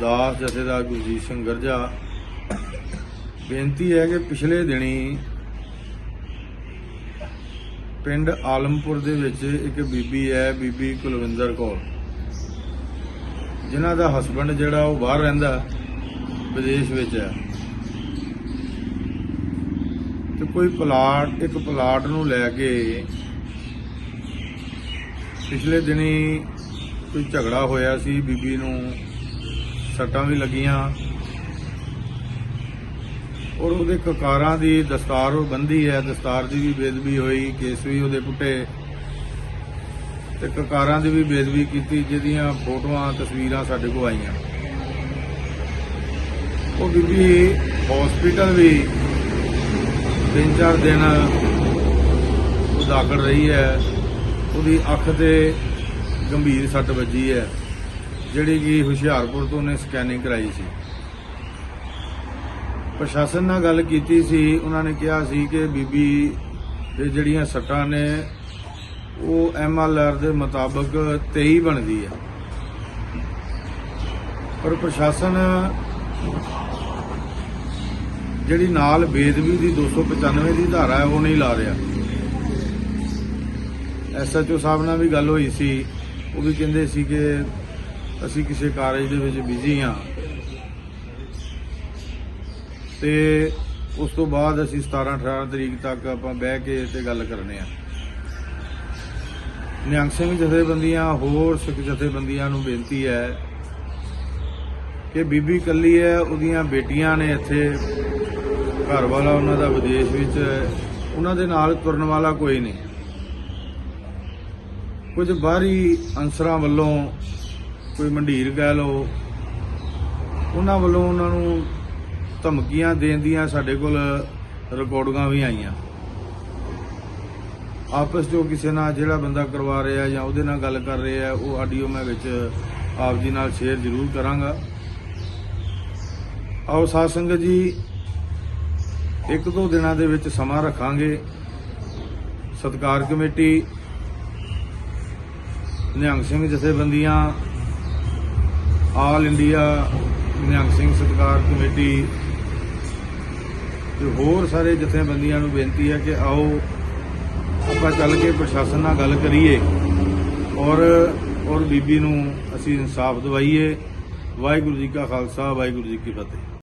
ਦਾਸ ਜਥੇਦਾਰ ਗੁਰਜੀਤ ਸਿੰਘ ਗਰਜਾ, ਬੇਨਤੀ ਹੈ ਕਿ ਪਿਛਲੇ ਦਿਨੀ ਪਿੰਡ ਆਲਮਪੁਰ ਦੇ ਵਿੱਚ ਇੱਕ ਬੀਬੀ ਹੈ, ਬੀਬੀ ਕੁਲਵਿੰਦਰ ਕੌਰ। ਜਿਨ੍ਹਾਂ ਦਾ ਹਸਬੰਡ ਜਿਹੜਾ ਉਹ ਬਾਹਰ ਰਹਿੰਦਾ, ਵਿਦੇਸ਼ ਵਿੱਚ ਹੈ। ਤੇ ਕੋਈ ਪਲਾਟ, ਇੱਕ ਪਲਾਟ ਨੂੰ ਲੈ ਕੇ ਪਿਛਲੇ ਦਿਨੀ ਕੋਈ ਝਗੜਾ ਹੋਇਆ ਸੀ ਬੀਬੀ ਨੂੰ। ਸੱਟਾਂ ਵੀ ਲੱਗੀਆਂ। ਔਰ ਉਹਦੇ ਕਕਾਰਾਂ ਦੀ ਦਸਤਾਰ ਉਹ ਬੰਦੀ ਹੈ, ਦਸਤਾਰ ਦੀ ਵੀ ਬੇਦਬੀ ਹੋਈ, ਕੇਸ ਵੀ ਉਹਦੇ ਪੁੱਟੇ। ਤੇ ਕਕਾਰਾਂ ਦੀ ਵੀ ਬੇਦਬੀ ਕੀਤੀ, ਜਿਹਦੀਆਂ ਫੋਟੋਆਂ, ਤਸਵੀਰਾਂ ਸਾਡੇ ਕੋਲ ਆਈਆਂ। ਉਹ ਬੀਬੀ ਹਸਪੀਟਲ ਵੀ ਤਿੰਨ ਚਾਰ ਦਿਨ ਉਹ ਦਾਖਲ ਰਹੀ ਹੈ। ਉਹਦੀ ਅੱਖ ਤੇ ਗੰਭੀਰ ਸੱਟ ਵੱਜੀ ਹੈ। ਜਿਹੜੀ ਕਿ ਹੁਸ਼ਿਆਰਪੁਰ ਤੋਂ ਉਹਨੇ ਸਕੈਨਿੰਗ ਕਰਾਈ ਸੀ। ਪ੍ਰਸ਼ਾਸਨ ਨਾਲ ਗੱਲ ਕੀਤੀ ਸੀ, ਉਹਨਾਂ ਨੇ ਕਿਹਾ ਸੀ ਕਿ ਬੀਬੀ ਦੇ ਜਿਹੜੀਆਂ ਸੱਟਾਂ ਨੇ, ਉਹ ਐਮਐਲਆਰ ਦੇ ਮੁਤਾਬਕ 23 ਬਣਦੀ ਹੈ ਪਰ ਪ੍ਰਸ਼ਾਸਨ ਜਿਹੜੀ ਨਾਲ ਬੇਦਬੀ ਦੀ 295 ਦੀ ਧਾਰਾ ਹੈ, ਉਹ ਨਹੀਂ ਲਾ ਰਿਹਾ। ਐਸਐਚਓ ਸਾਹਿਬ ਨਾਲ ਵੀ ਗੱਲ ਹੋਈ ਸੀ, ਉਹ ਵੀ ਕਹਿੰਦੇ ਸੀ ਕਿ ਅਸੀਂ ਕਿਸੇ ਕਾਰਜ ਦੇ ਵਿੱਚ ਬਿਜ਼ੀ ਹਾਂ। ਤੇ ਉਸ ਤੋਂ ਬਾਅਦ ਅਸੀਂ 17 18 ਤਰੀਕ ਤੱਕ ਆਪਾਂ ਬਹਿ ਕੇ ਤੇ ਗੱਲ ਕਰਨੇ ਆ। ਨਿਹੰਗ ਸਿੰਘ ਜਥੇਬੰਦੀਆਂ, ਹੋਰ ਸਿੱਖ ਜਥੇਬੰਦੀਆਂ ਨੂੰ ਬੇਨਤੀ ਹੈ ਕਿ ਬੀਬੀ ਕੱਲੀ ਹੈ, ਉਹਦੀਆਂ ਬੇਟੀਆਂ ਨੇ ਇੱਥੇ। ਘਰ ਵਾਲਾ ਉਹਨਾਂ ਦਾ ਵਿਦੇਸ਼ ਵਿੱਚ ਉਹਨਾਂ ਦੇ ਨਾਲ ਤੁਰਨ ਵਾਲਾ ਕੋਈ ਨਹੀਂ। ਕੁਝ ਬਾਹਰੀ ਅੰਸਰਾਂ ਵੱਲੋਂ ਕੋਈ ਮੰਡੀਰ ਕਹਿ ਲਓ, ਉਹਨਾਂ ਵੱਲੋਂ ਉਹਨਾਂ ਨੂੰ ਧਮਕੀਆਂ ਦੇਣ ਦੀਆਂ ਸਾਡੇ ਕੋਲ ਰਿਕਾਰਡਿੰਗਾਂ ਵੀ ਆਈਆਂ। ਆਪਸ ਜੋ ਕਿਸੇ ਨਾਲ ਜਿਹੜਾ ਬੰਦਾ ਕਰਵਾ ਰਿਹਾ ਜਾਂ ਉਹਦੇ ਨਾਲ ਗੱਲ ਕਰ ਰਿਹਾ, ਉਹ ਆਡੀਓ ਮੈਂ ਵਿੱਚ ਆਪ ਜੀ ਨਾਲ ਸ਼ੇਅਰ ਜ਼ਰੂਰ ਕਰਾਂਗਾ। ਆਓ ਸਾਧ ਸੰਗਤ ਜੀ, ਇੱਕ ਦੋ ਦਿਨਾਂ ਦੇ ਵਿੱਚ ਸਮਾਂ ਰੱਖਾਂਗੇ। ਸਤਕਾਰ ਕਮੇਟੀ, ਨਿਹੰਗ ਸਿੰਘ ਜਥੇਬੰਦੀਆਂ ਆਲ ਇੰਡੀਆ ਨਿਹੰਗ ਸਿੰਘ ਸਤਕਾਰ ਕਮੇਟੀ ਤੇ ਹੋਰ ਸਾਰੇ ਜਥੇਬੰਦੀਆਂ ਨੂੰ ਬੇਨਤੀ ਹੈ ਕਿ ਆਓ, ਆਪਾਂ ਚੱਲ ਕੇ ਪ੍ਰਸ਼ਾਸਨ ਨਾਲ ਗੱਲ ਕਰੀਏ ਔਰ ਔਰ ਬੀਬੀ ਨੂੰ ਅਸੀਂ ਇਨਸਾਫ ਦਿਵਾਈਏ। ਵਾਹਿਗੁਰੂ ਜੀ ਕਾ ਖਾਲਸਾ, ਵਾਹਿਗੁਰੂ ਜੀ ਕੀ ਫਤਿਹ।